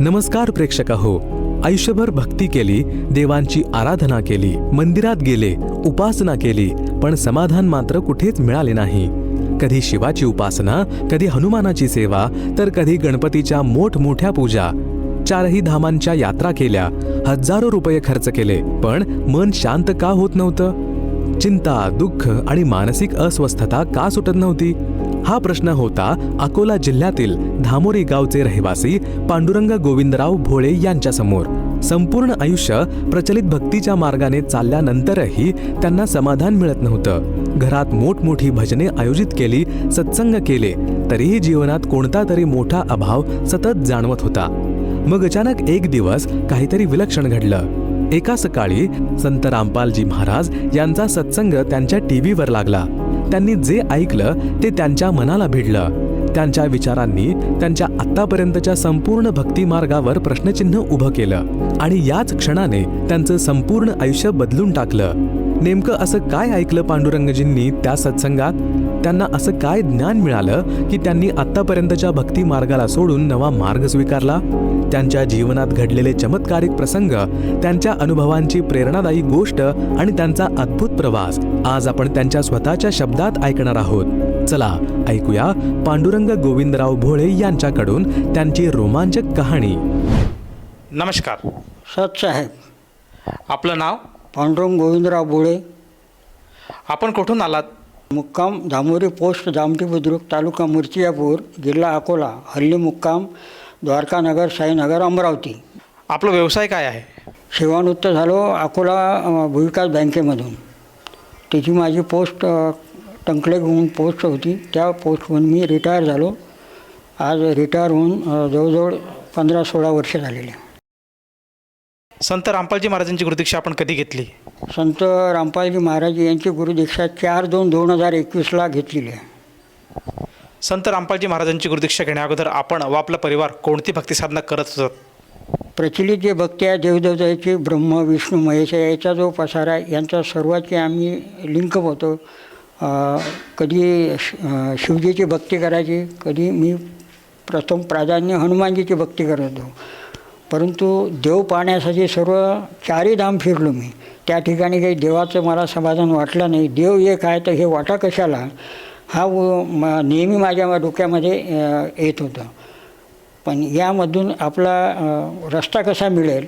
नमस्कार प्रेक्षक हो आयुष्यभर भक्ती केली देवांची आराधना केली मंदिरात गेले उपासना केली पण समाधान मात्र कुठेच मिळाले नाही. कधी शिवाची उपासना कधी हनुमानाची सेवा तर कधी गणपतीच्या मोठमोठ्या पूजा. चारही धामांच्या यात्रा केल्या हजारो रुपये खर्च केले पण मन शांत का होत नव्हतं? चिंता दुःख आणि मानसिक अस्वस्थता का सुटत नव्हती? हा प्रश्न होता अकोला जिल्ह्यातील धामोरी गावचे रहिवासी पांडुरंग गोविंदराव भोळे यांच्यासमोर. संपूर्ण आयुष्य प्रचलित भक्तीच्या मार्गाने चालल्यानंतरही त्यांना समाधान मिळत नव्हतं. घरात मोठमोठी भजने आयोजित केली सत्संग केले तरीही जीवनात कोणता तरी मोठा अभाव सतत जाणवत होता. मग अचानक एक दिवस काहीतरी विलक्षण घडलं. एका सकाळी संत रामपालजी महाराज यांचा सत्संग त्यांच्या टीव्हीवर लागला. त्यांनी जे ऐकलं ते त्यांच्या मनाला भिडलं. त्यांच्या विचारांनी त्यांच्या आत्तापर्यंतच्या संपूर्ण भक्ती मार्गावर प्रश्नचिन्ह उभं केलं आणि याच क्षणाने त्यांचं संपूर्ण आयुष्य बदलून टाकलं. नेमकं असं काय ऐकलं पांडुरंगजींनी त्या सत्संगात? त्यांना असं काय ज्ञान मिळालं की त्यांनी आतापर्यंतच्या भक्ती मार्गाला सोडून नवा मार्ग स्वीकारला? त्यांच्या जीवनात घडलेले चमत्कारिक प्रसंग त्यांच्या अनुभवांची प्रेरणादायी गोष्ट आणि त्यांचा अद्भुत प्रवास आज आपण त्यांच्या स्वतःच्या शब्दात ऐकणार आहोत. चला ऐकूया पांडुरंग गोविंदराव भोळे यांच्याकडून त्यांची रोमांचक कहाणी. नमस्कार. सच साहेब. आपलं नाव? पांडुरंग गोविंदराव बोळे आपण कुठून आलात? मुक्काम धामोरी पोस्ट जामठी बुद्रुक तालुका मूर्तिजापूर जिल्हा अकोला हल्ली मुक्काम द्वारकानगर साईनगर अमरावती. आपला व्यवसाय काय आहे? सेवानिवृत्त झालो अकोला भूविकास बँकेमधून. त्याची माझी पोस्ट टंकले म्हणून पोस्ट होती. त्या पोस्टमधून मी रिटायर झालो. आज रिटायर होऊन जवळजवळ पंधरा सोळा वर्ष झालेले संत रामपालजी महाराजांची गुरुदीक्षा आपण कधी घेतली? संत रामपालजी महाराज यांची गुरुदीक्षा चार दोन दोन हजार एकवीसला घेतलेली आहे. संत रामपालजी महाराजांची गुरुदीक्षा घेण्याअगोदर आपण व आपला परिवार कोणती भक्ती साधना करत होतात प्रचलित जे भक्ती आहे देवदेवताची ब्रह्म विष्णू महेश याचा जो पसारा आहे यांचा सर्वाची आम्ही लिंकअप होतो. अं, कधी श- अं, शिवजीची भक्ती करायची कधी मी प्रथम प्राधान्य हनुमानजीची भक्ती करत होतो. परंतु देव पाहण्यासाठी सर्व चारही धाम फिरलो मी. त्या ठिकाणी काही देवाचं मला समाधान वाटलं नाही. देव एक आहे तर हे वाटा कशाला? हा नेहमी माझ्या डोक्यामध्ये येत होतं. पण यामधून आपला रस्ता कसा मिळेल?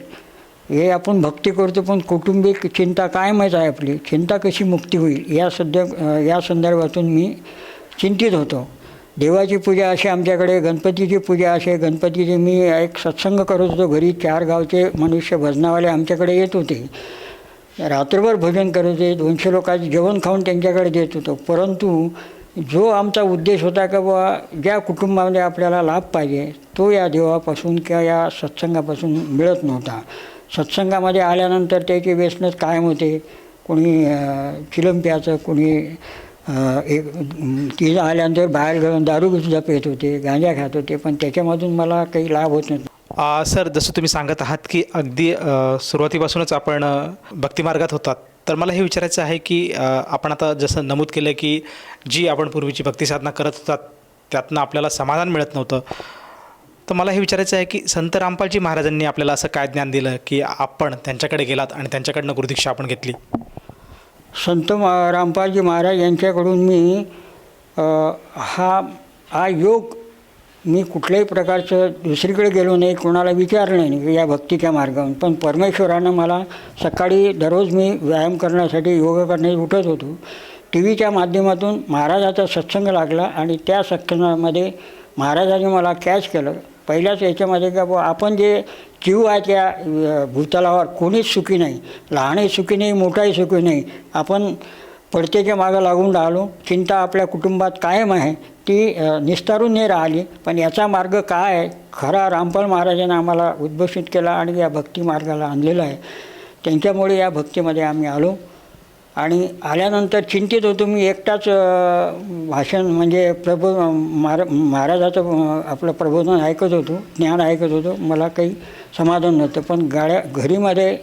हे आपण भक्ती करतो पण कौटुंबिक चिंता कायमच आहे आपली. चिंता कशी मुक्ती होईल? या सध्या या संदर्भातून मी चिंतित होतो. देवाची पूजा अशी आमच्याकडे गणपतीची पूजा असे गणपतीची मी एक सत्संग करत होतो घरी चार गावचे मनुष्य भजनावाले आमच्याकडे येत होते. रात्रभर भजन करत होते दोनशे लोकांचे जेवण खाऊन त्यांच्याकडे देत होतो. परंतु जो आमचा उद्देश होता का बुवा ज्या कुटुंबामध्ये आपल्याला लाभ पाहिजे तो या देवापासून किंवा या सत्संगापासून मिळत नव्हता. सत्संगामध्ये आल्यानंतर त्याचे व्यसनच कायम होते. कोणी चिलम प्याचं कोणी एक तिथं आल्यानंतर बाहेर घालून दारूसुद्धा पेत होते गांजा खात होते पण त्याच्यामधून मला काही लाभ होत नव्हता. सर जसं तुम्ही सांगत आहात की अगदी सुरुवातीपासूनच आपण भक्तिमार्गात होतात तर मला हे विचारायचं आहे की आपण आता जसं नमूद केलं की जी आपण पूर्वीची भक्ती साधना करत होतात त्यातनं आपल्याला समाधान मिळत नव्हतं तर मला हे विचारायचं आहे की संत रामपालजी महाराजांनी आपल्याला असं काय ज्ञान दिलं की आपण त्यांच्याकडे गेलात आणि त्यांच्याकडनं गुरुदीक्षा आपण घेतली? संत मा रामपालजी महाराज यांच्याकडून मी हा हा योग मी कुठल्याही प्रकारचं दुसरीकडे गेलो नाही कोणाला विचारलं नाही या भक्तीच्या मार्गावर पण परमेश्वरानं मला सकाळी दररोज मी व्यायाम करण्यासाठी योग करण्यासाठी उठत होतो. टी व्हीच्या माध्यमातून महाराजाचा सत्संग लागला आणि त्या सत्संगामध्ये महाराजांनी मला कॅच केलं. पहिल्याच याच्यामध्ये का बुवा आपण जे जीव आहे त्या भूतलावर कोणीच सुखी नाही. लहानही सुखी नाही मोठाही सुखी नाही. आपण पडतेच्या मागं लागून राहिलो. चिंता आपल्या कुटुंबात कायम आहे. ती निस्तारून नाही राहिली. पण याचा मार्ग काय आहे? खरा रामपाल महाराजांनी आम्हाला उद्घोषित केला आणि या भक्ती मार्गाला आणलेला आहे. त्यांच्यामुळे या भक्तीमध्ये आम्ही आलो. आणि आल्यानंतर चिंतित होतो मी एकटाच भाषण म्हणजे प्रबो महारा महाराजाचं आपलं प्रबोधन ऐकत होतो ज्ञान ऐकत होतो. मला काही समाधान नव्हतं. पण गाड्या घरीमध्ये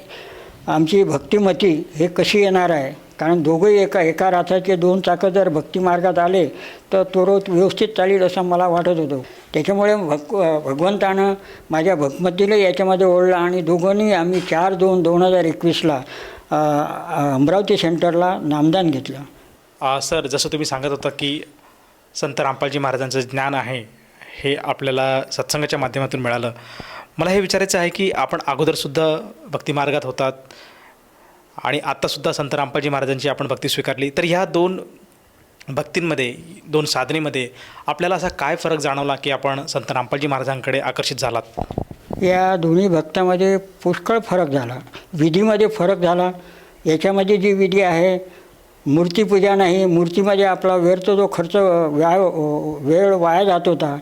आमची भक्तिमती हे कशी येणार आहे? कारण दोघंही एका एका रथाचे दोन चाकं जर भक्तिमार्गात आले तर तो रोज व्यवस्थित चालेल असं मला वाटत होतं. त्याच्यामुळे भग भगवंतानं माझ्या भगमतीला याच्यामध्ये ओढलं आणि दोघांनी आम्ही चार दोन दोन हजार एकवीसला अमरावती सेंटरला नामदान घेतलं. सर जसं तुम्ही सांगत होता की संत रामपालजी महाराजांचं ज्ञान आहे हे आपल्याला सत्संगाच्या माध्यमातून मिळालं. मला हे विचारायचं आहे की आपण अगोदरसुद्धा भक्तिमार्गात होतात आणि आत्तासुद्धा संत रामपालजी महाराजांची आपण भक्ती स्वीकारली तर ह्या दोन भक्तींमध्ये दोन साधनेमध्ये आपल्याला असा काय फरक जाणवला की आपण संत रामपालजी महाराजांकडे आकर्षित झालात? या दोन्ही भक्तामध्ये पुष्कळ फरक झाला. विधीमध्ये फरक झाला. याच्यामध्ये जी विधी आहे मूर्तीपूजा नाही मूर्तीमध्ये आपला व्यर्थ जो खर्च व्या वेळ वाया जात होता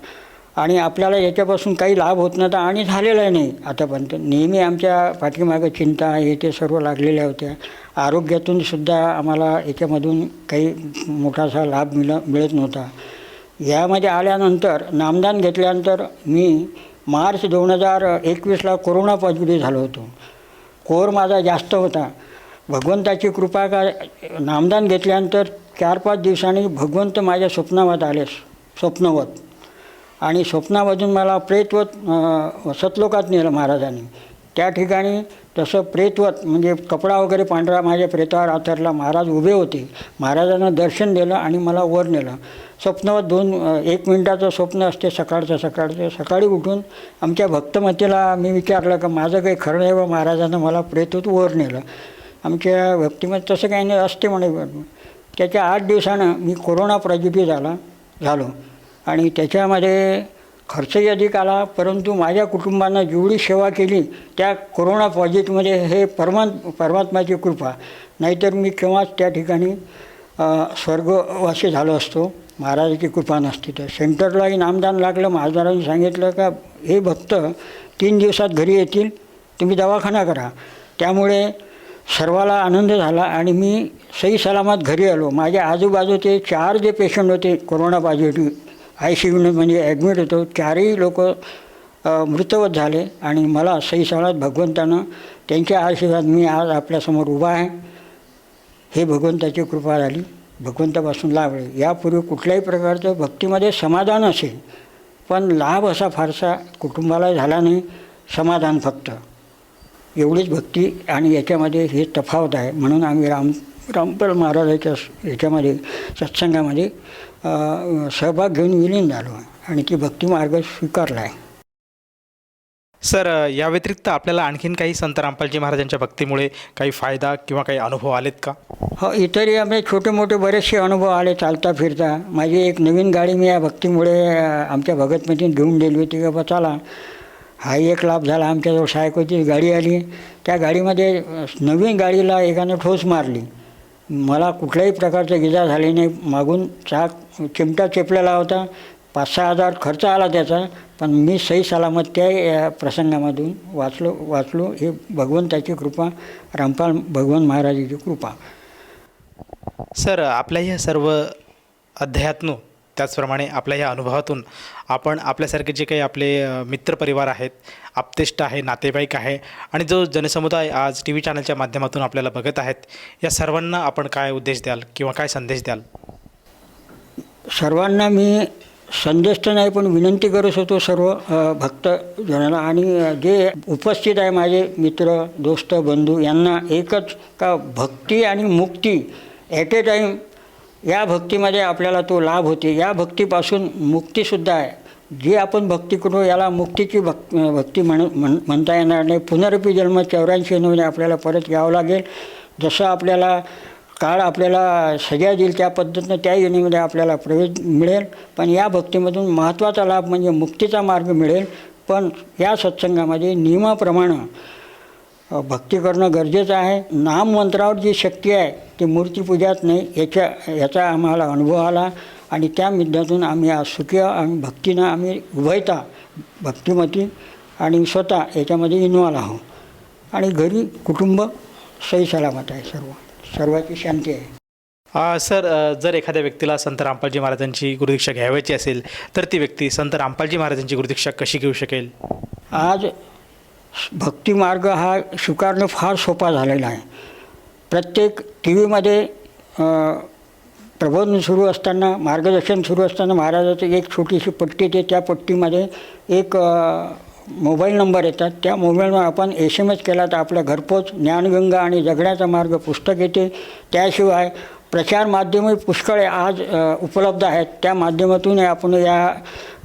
आणि आपल्याला याच्यापासून काही लाभ होत नव्हता आणि झालेला नाही. आतापर्यंत नेहमी आमच्या पाठीमागं चिंता हे ते सर्व लागलेल्या होत्या. आरोग्यातून सुद्धा आम्हाला याच्यामधून काही मोठासा लाभ मिळ मिळत नव्हता. यामध्ये आल्यानंतर नामदान घेतल्यानंतर मी मार्च दोन हजार एकवीसला कोरोना पॉझिटिव्ह झालो होतो. कोर माझा जास्त होता. भगवंताची कृपा का नामदान घेतल्यानंतर चार पाच दिवसांनी भगवंत माझ्या स्वप्नावत आले स्वप्नवत. आणि स्वप्नामधून मला प्रेतवत सतलोकात नेलं महाराजांनी. त्या ठिकाणी तसं प्रेतवत म्हणजे कपडा वगैरे पांढरा माझ्या प्रेतावर आथरला महाराज उभे होते. महाराजांना दर्शन दिलं आणि मला वर नेलं. स्वप्नावर दोन एक मिनटाचं स्वप्न असते सकाळचं सकाळचं. सकाळी उठून आमच्या भक्तमतीला मी विचारलं का माझं काही खरं नाही व महाराजांना मला प्रेतूत वर नेलं. आमच्या भक्तिमत तसं काही नाही असते म्हणे. त्याच्या आठ दिवसानं मी कोरोना पॉझिटिव्ह झाला झालो. आणि त्याच्यामध्ये खर्चही अधिक आला परंतु माझ्या कुटुंबानं जेवढी सेवा केली त्या कोरोना पॉझिटिव्हमध्ये हे परमा परमात्माची कृपा. नाहीतर मी केव्हाच त्या ठिकाणी स्वर्गवासी झालो असतो. महाराजाची कृपा नसती. तर सेंटरलाही नामदान लागलं महाराजांनी सांगितलं का हे भक्त तीन दिवसात घरी येतील तुम्ही दवाखाना करा. त्यामुळे सर्वाला आनंद झाला आणि मी सही सलामत घरी आलो. माझ्या आजूबाजूचे चार जे पेशंट होते कोरोना पॉझिटिव्ह आय सी यूने म्हणजे ॲडमिट होतो चारही लोक मृतवत झाले आणि मला सही सलामत भगवंतानं त्यांच्या आशीर्वाद मी आज आपल्यासमोर उभा आहे. हे भगवंताची कृपा झाली. भगवंतापासून लाभ यापूर्वी कुठल्याही प्रकारचं भक्तीमध्ये समाधान असेल पण लाभ असा फारसा कुटुंबाला झाला नाही समाधान फक्त. एवढीच भक्ती आणि याच्यामध्ये हे तफावत आहे. म्हणून आम्ही राम रामपाल महाराजाच्या याच्यामध्ये सत्संगामध्ये सहभाग घेऊन विलीन झालो आणि ती भक्ती मार्ग स्वीकारला आहे. सर या व्यतिरिक्त आपल्याला आणखीन काही संत रामपालजी महाराजांच्या भक्तीमुळे काही फायदा किंवा काही अनुभव आलेत का? हो इतरही आम्ही छोटे मोठे बरेचसे अनुभव आले चालता फिरता माझी एक नवीन गाडी मी या भक्तीमुळे आमच्या भगतमतीने घेऊन दिली होती. बाबा चला. हाही एक लाभ झाला. आमच्याजवळ सायकोची गाडी आली. त्या गाडीमध्ये नवीन गाडीला एकानं ठोस मारली. मला कुठल्याही प्रकारचं गिजा झाली नाही. मागून चाक चिमटा चेपलेला होता. पाच सहा हजार खर्च आला त्याचा पण मी सही सलामत त्या प्रसंगामधून वाचलो वाचलो. हे भगवंताची कृपा रामपाल भगवान महाराजाची कृपा. सर आपल्या ह्या सर्व अध्यायातून त्याचप्रमाणे आपल्या ह्या अनुभवातून आपण आपल्यासारखे जे काही आपले मित्रपरिवार आहेत आप्तेष्ट आहे नातेवाईक आहे आणि जो जनसमुदाय आज टी व्ही चॅनलच्या माध्यमातून आपल्याला बघत आहेत या सर्वांना आपण काय उद्देश द्याल किंवा काय संदेश द्याल? सर्वांना मी संदेश तर नाही पण विनंती करत होतो सर्व अ, आणि जे उपस्थित आहे माझे मित्र दोस्त बंधू यांना एकच का भक्ती आणि मुक्ती ॲट ए टाईम या भक्तीमध्ये आपल्याला तो लाभ होते. या भक्तीपासून मुक्तीसुद्धा आहे. जी आपण भक्ती करू याला मुक्तीची भक् भक्ती म्हण म्हण म्हणता येणार नाही. पुनरपी जन्म चौऱ्याऐंशीमध्ये आपल्याला परत यावं लागेल. जसं आपल्याला काळ आपल्याला सगळ्या देईल त्या पद्धतीनं त्या योनीमध्ये आपल्याला प्रवेश मिळेल. पण या भक्तीमधून महत्त्वाचा लाभ म्हणजे मुक्तीचा मार्ग मिळेल. पण या सत्संगामध्ये नियमाप्रमाणे भक्ती करणं गरजेचं आहे. नाममंत्रावर जी शक्ती आहे ती मूर्तीपूजात नाही. याच्या याचा आम्हाला अनुभव आला. आणि त्या मुद्द्यातून आम्ही आज सुखी आम्ही आणि भक्तीनं आम्ही उभयता भक्तिमती आणि स्वतः याच्यामध्ये इन्वॉल्व आहो आणि घरी कुटुंब सही सलामत आहे सर्व. सर्वाची शांती आहे. अ, सर जर एखाद्या व्यक्तीला संत रामपालजी महाराजांची गुरुदीक्षा घ्यावयाची असेल तर ती व्यक्ती संत रामपालजी महाराजांची गुरुदीक्षा कशी घेऊ शकेल? आज भक्तिमार्ग हा स्वीकारणं फार सोपा झालेला आहे. प्रत्येक टी व्हीमध्ये प्रबोधन सुरू असताना मार्गदर्शन सुरू असताना महाराजाची एक छोटीशी पट्टी येते. त्या पट्टीमध्ये एक मोबाईल नंबर येतात. त्या मोबाईलवर आपण एस एम एस केला तर आपल्या घरपोच ज्ञानगंगा आणि जगण्याचा मार्ग पुस्तक येते. त्याशिवाय प्रचार माध्यमे पुष्कळ आज उपलब्ध आहेत. त्या माध्यमातून आपण या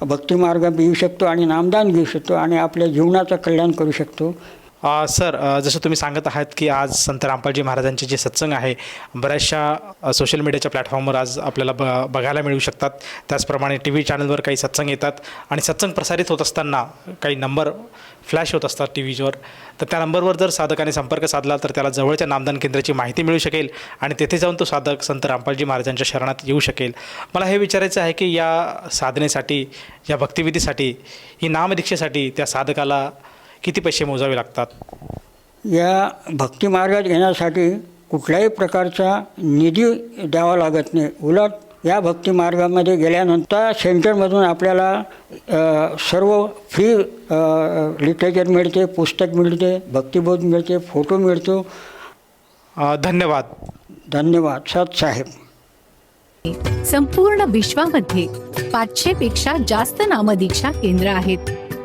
भक्तिमार्ग मिळू शकतो आणि नामदान घेऊ शकतो आणि आपल्या जीवनाचं कल्याण करू शकतो. सर जसं तुम्ही सांगत आहात की आज संत रामपालजी महाराजांचे जे सत्संग आहे बऱ्याचशा सोशल मीडियाच्या प्लॅटफॉर्मवर आज आपल्याला ब बघायला मिळू शकतात. त्याचप्रमाणे टी व्ही चॅनलवर काही सत्संग येतात आणि सत्संग प्रसारित होत असताना काही नंबर फ्लॅश होत असतात टी व्हीवर तर त्या नंबरवर जर साधकाने संपर्क साधला तर त्याला जवळच्या नामदान केंद्राची माहिती मिळू शकेल आणि तेथे जाऊन तो साधक संत रामपालजी महाराजांच्या शरणात येऊ शकेल. मला हे विचारायचं आहे की या साधनेसाठी या भक्तिविधीसाठी ही नामदीक्षेसाठी त्या साधकाला किती पैसे मोजावे लागतात? या भक्तिमार्गात येण्यासाठी कुठल्याही प्रकारचा निधी द्यावा लागत नाही. उलट या भक्तिमार्गामध्ये गेल्यानंतर सेंटरमधून आपल्याला अ, सर्व फ्री लिटरेचर मिळते पुस्तक मिळते भक्तिबोध मिळते फोटो मिळतो. अ, धन्यवाद. धन्यवाद. सत साहेब. संपूर्ण विश्वामध्ये पाचशे पेक्षा जास्त नामदीक्षा केंद्र आहेत.